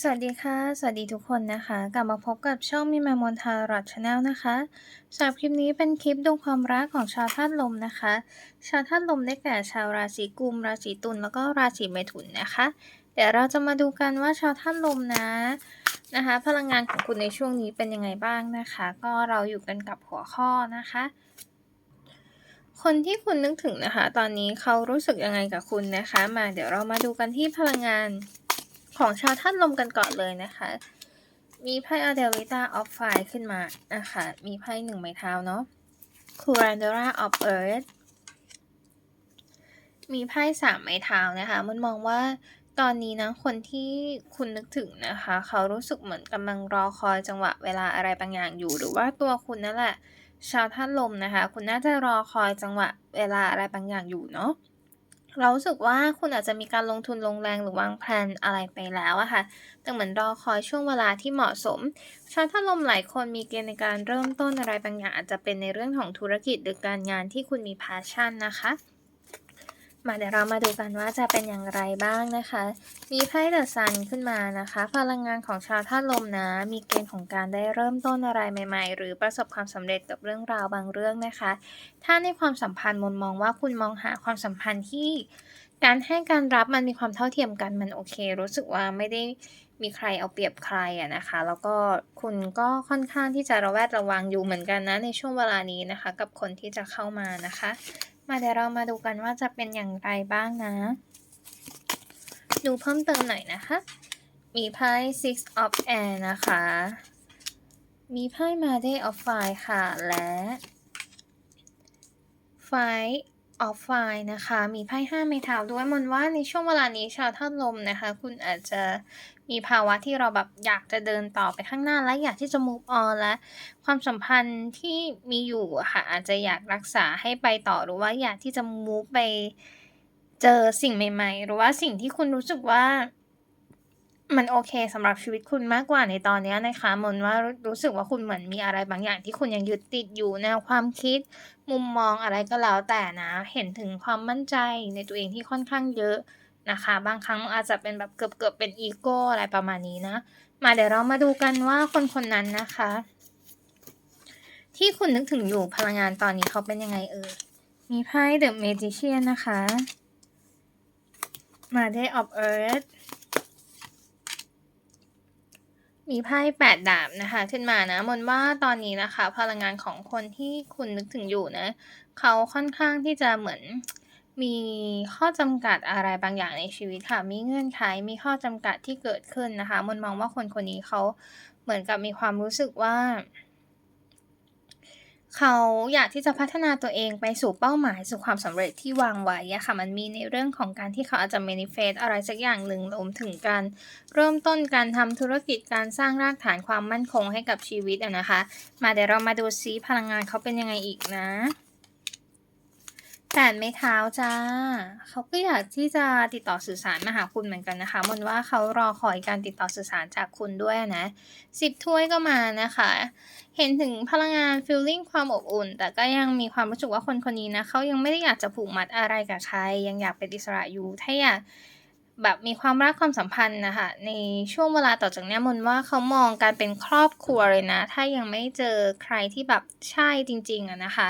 สวัสดีค่ะ สวัสดีทุกคนนะคะ กลับมาพบกับช่องมิมามนทารอดชาแนลนะคะสำหรับคลิปนี้เป็นคลิปดวงความรักของชาวธาตุลมนะคะ ชาวธาตุลมได้แก่ชาวราศีกุม ราศีตุลแล้วก็ราศีเมถุนนะคะ เดี๋ยวเราจะมาดูกันว่าชาวธาตุลมนะนะคะ พลังงานของคุณในช่วงนี้เป็นยังไงบ้างนะคะ ก็เราอยู่กันกับหัวข้อนะคะ คนที่คุณนึกถึงนะคะ ตอนนี้เขารู้สึกยังไงกับคุณนะคะ มาเดี๋ยวเรามาดูกันที่พลังงาน ของชาวท่านลมกันก่อนเลยนะคะ มีไพ่อเดลิต้าออฟไฟขึ้นมานะคะมีไพ่หนึ่งไม้เท้าเนาะคูรันเดราออฟเอิร์ธมีไพ่สามไม้เท้านะคะ มันมองว่าตอนนี้นะคนที่คุณนึกถึงนะคะ เขารู้สึกเหมือนกำลังรอคอยจังหวะเวลาอะไรบางอย่างอยู่ หรือว่าตัวคุณนั่นแหละ ชาวท่านลมนะคะ คุณน่าจะรอคอยจังหวะเวลาอะไรบางอย่างอยู่เนาะ เรารู้สึกว่าคุณอาจจะมีการลงทุนลงแรงหรือวางแผนอะไรไปแล้วอะค่ะ แต่เหมือนรอคอยช่วงเวลาที่เหมาะสมชาวท่านลมหลายคนมีเกณฑ์ในการเริ่มต้นอะไรบางอย่างอาจจะเป็นในเรื่องของธุรกิจหรือการงานที่คุณมีพาชั่นนะคะ มาเดี๋ยวเรามาดูกันว่าจะเป็นอย่างไรบ้างนะคะ มีไพ่เดอะซันขึ้นมานะคะ พลังงานของชาวธาตุลมนะ มีเกณฑ์ของการได้เริ่มต้นอะไรใหม่ ๆ หรือประสบความสำเร็จกับเรื่องราวบางเรื่องนะคะ ถ้าในความสัมพันธ์มนมองว่าคุณมองหาความสัมพันธ์ที่ การให้การรับมันมีความเท่าเทียมกันมันโอเค รู้สึกว่าไม่ได้มีใครเอาเปรียบใครอะนะคะ แล้วก็คุณก็ค่อนข้างที่จะระแวดระวังอยู่เหมือนกันนะในช่วงเวลานี้นะคะ กับคนที่จะเข้ามานะคะ มาเดี๋ยวเรามาดูกันว่าจะเป็นอย่างไรบ้างนะ ดูเพิ่มเติมหน่อยนะคะ มีไพ่ six of air นะคะ มีไพ่ Made of Fire ค่ะ และ Five ออฟไลน์นะคะ มีไพ่ห้าไม้เท้าด้วยมนว่าในช่วงเวลานี้ชาวธาตุลมนะคะ คุณอาจจะมีภาวะที่เราแบบอยากจะเดินต่อไปข้างหน้าและอยากที่จะ move on และ ความสัมพันธ์ที่มีอยู่ค่ะ อาจจะอยากรักษาให้ไปต่อหรือว่าอยากที่จะ move ไปเจอสิ่งใหม่ ๆ หรือว่าสิ่งที่คุณรู้สึกว่า มันโอเคสำหรับชีวิตคุณมากกว่าในตอนนี้นะคะมนว่ารู้สึกว่าคุณเหมือนมีอะไรบางอย่างที่คุณยังยึดติดอยู่แนวความคิด มุมมองอะไรก็แล้วแต่นะ เห็นถึงความมั่นใจในตัวเองที่ค่อนข้างเยอะนะคะ บางครั้งอาจจะเป็นแบบเกือบๆเป็นอีโก้อะไรประมาณนี้นะ มาเดี๋ยวเรามาดูกันว่าคนคนนั้นนะคะ ที่คุณนึกถึงอยู่พลังงานตอนนี้เขาเป็นยังไงเอ่ยมีไพ่ The Magician นนะคะ Mother of Earth มีไพ่แปดดาบนะคะ ขึ้นมานะมนว่าตอนนี้นะคะ พลังงานของคนที่คุณนึกถึงอยู่นะ เขาค่อนข้างที่จะเหมือนมีข้อจำกัดอะไรบางอย่างในชีวิตค่ะ มีเงื่อนไข มีข้อจำกัดที่เกิดขึ้นนะคะ มนมองว่าคนคนนี้เขาเหมือนกับมีความรู้สึกว่า เขาอยากที่จะพัฒนาตัวเองไปสู่เป้าหมายสู่ความสำเร็จที่วางไว้อะค่ะมันมีในเรื่องของการที่เขาอาจจะ manifest อะไรสักอย่างหนึ่งรวมถึงการเริ่มต้นการทำธุรกิจการสร้างรากฐานความมั่นคงให้กับชีวิตอะนะคะ มาเดี๋ยวเรามาดูซิพลังงานเขาเป็นยังไงอีกนะ แปดไม้เท้าจ้า เขาก็อยากที่จะติดต่อสื่อสารมาหาคุณเหมือนกันนะคะมนว่าเขารอคอยการติดต่อสื่อสารจากคุณด้วยนะสิบถ้วยก็มานะคะ เห็นถึงพลังงาน feeling ความอบอุ่น แต่ก็ยังมีความรู้สึกว่าคนคนนี้นะเขายังไม่ได้อยากจะผูกมัดอะไรกับใคร ยังอยากเป็นอิสระอยู่ถ้าอยากแบบมีความรักความสัมพันธ์นะคะในช่วงเวลาต่อจากนี้มนว่าเขามองการเป็นครอบครัวเลยนะ ถ้ายังไม่เจอใครที่แบบใช่จริงๆอะนะคะ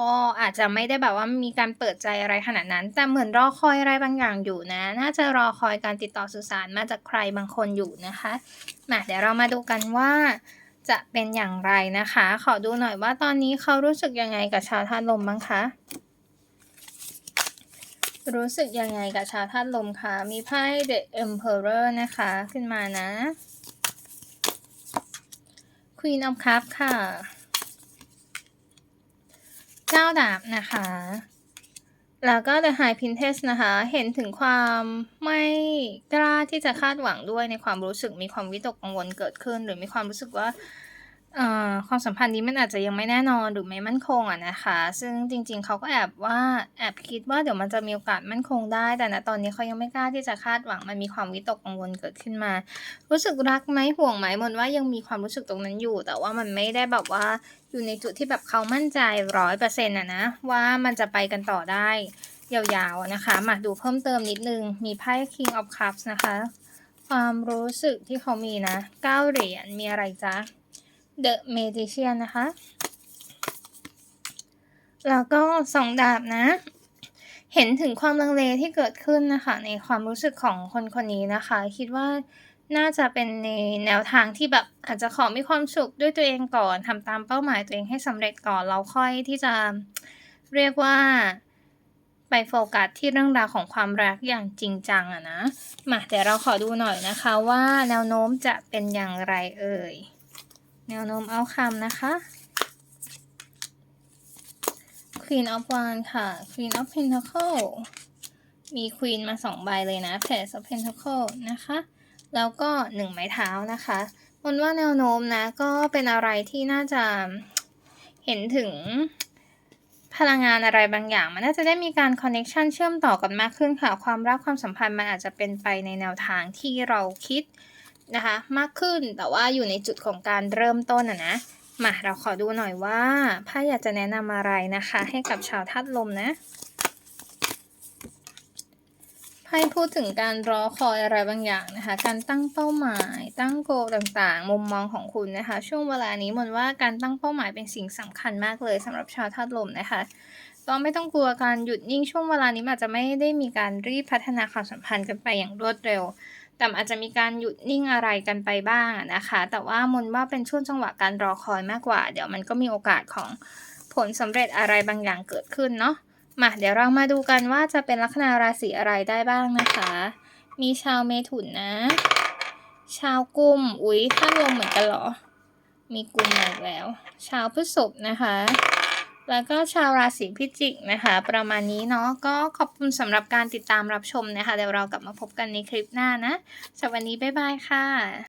ก็อาจจะไม่ได้แบบว่ามีการเปิดใจอะไรขนาดนั้น แต่เหมือนรอคอยอะไรบางอย่างอยู่นะ น่าจะรอคอยการติดต่อสื่อสารมาจากใครบางคนอยู่นะคะมาเดี๋ยวเรามาดูกันว่าจะเป็นอย่างไรนะคะ ขอดูหน่อยว่าตอนนี้เขารู้สึกยังไงกับชาวธาตุลมบ้างคะ รู้สึกยังไงกับชาวธาตุลมคะ มีไพ่ The Emperor นะคะ ขึ้นมานะ Queen of Cups ค่ะ เจ้าดาบนะคะ แล้วก็ The High Princess นะคะ เห็นถึงความไม่กล้าที่จะคาดหวังด้วยในความรู้สึกมีความวิตกกังวลเกิดขึ้น หรือมีความรู้สึกว่า เอ่อความสัมพันธ์นี้มันอาจจะยังไม่แน่นอนหรือไม่มั่นคงอะนะคะ ซึ่งจริง ๆเขาก็แอบว่าแอบคิดว่าเดี๋ยวมันจะมีโอกาสมั่นคงได้ แต่ณตอนนี้เขายังไม่กล้าที่จะคาดหวังมันมีความวิตกกังวลเกิดขึ้นมา รู้สึกรักไหมห่วงไหมมนว่ายังมีความรู้สึกตรงนั้นอยู่ แต่ว่ามันไม่ได้แบบว่าอยู่ในจุดที่แบบเขามั่นใจร้อยเปอร์เซ็นต์อะนะว่ามันจะไปกันต่อได้ ยาวๆนะคะ มาดูเพิ่มเติมนิดนึงมีไพ่ King of Cups นะคะ ความรู้สึกที่เขามีนะ9เหรียญมีอะไรจ๊ะ The Magician นะคะ แล้วก็2ดาบนะ เห็นถึงความลังเลที่เกิดขึ้นนะคะ ในความรู้สึกของคนคนนี้นะคะ คิดว่าน่าจะเป็นในแนวทางที่แบบอาจจะขอมีความสุขด้วยตัวเองก่อนทำตามเป้าหมายตัวเองให้สำเร็จก่อนแล้วค่อยที่จะเรียกว่าไปโฟกัสที่เรื่องราวของความรักอย่างจริงจังอะนะ มาเดี๋ยวเราขอดูหน่อยนะคะว่าแนวโน้มจะเป็นอย่างไรเอ่ย แนวโน้ม outcome นะคะ Queen of Wands ค่ะ Queen of Pentacle มี Queen มา2ใบเลยนะ Page of Pentacle นะคะ แล้วก็1ไม้เท้านะคะมนว่าแนวโน้มนะ ก็เป็นอะไรที่น่าจะเห็นถึงพลังงานอะไรบางอย่าง มันน่าจะได้มีการคอนเน็ชันเชื่อมต่อกันมากขึ้นค่ะ ความรักความสัมพันธ์มันอาจจะเป็นไปในแนวทางที่เราคิด นะคะ มากขึ้นแต่ว่าอยู่ในจุดของการเริ่มต้นอะนะมาเราขอดูหน่อยว่าไพ่อยากจะแนะนำอะไรนะคะ ให้กับชาวธาตุลมนะไพ่พูดถึงการรอคอยอะไรบางอย่างนะคะ การตั้งเป้าหมาย ตั้ง goal ต่างๆ มุมมองของคุณนะคะ ช่วงเวลานี้มนว่าการตั้งเป้าหมายเป็นสิ่งสำคัญมากเลยสำหรับชาวธาตุลมนะคะก็ไม่ต้องกลัวการหยุดนิ่งช่วงเวลานี้อาจจะไม่ได้มีการรีบพัฒนาความสัมพันธ์กันไปอย่างรวดเร็ว แต่อาจจะมีการหยุดนิ่งอะไรกันไปบ้างนะคะ แต่ว่ามนว่าเป็นช่วงจังหวะการรอคอยมากกว่า เดี๋ยวมันก็มีโอกาสของผลสำเร็จอะไรบางอย่างเกิดขึ้นเนาะมาเดี๋ยวเรามาดูกันว่าจะเป็นลัคนาราศีอะไรได้บ้างนะคะ มีชาวเมถุนนะ ชาวกุม อุ๊ยธาตุลมเหมือนกันเหรอ มีกุมมาอีกแล้ว ชาวพฤษภนะคะ แล้วก็ชาวราศีพิจิกนะคะ ประมาณนี้เนาะก็ขอบคุณสำหรับการติดตามรับชมนะคะเดี๋ยวเรากลับมาพบกันในคลิปหน้านะสวัสดีบ๊ายบายค่ะ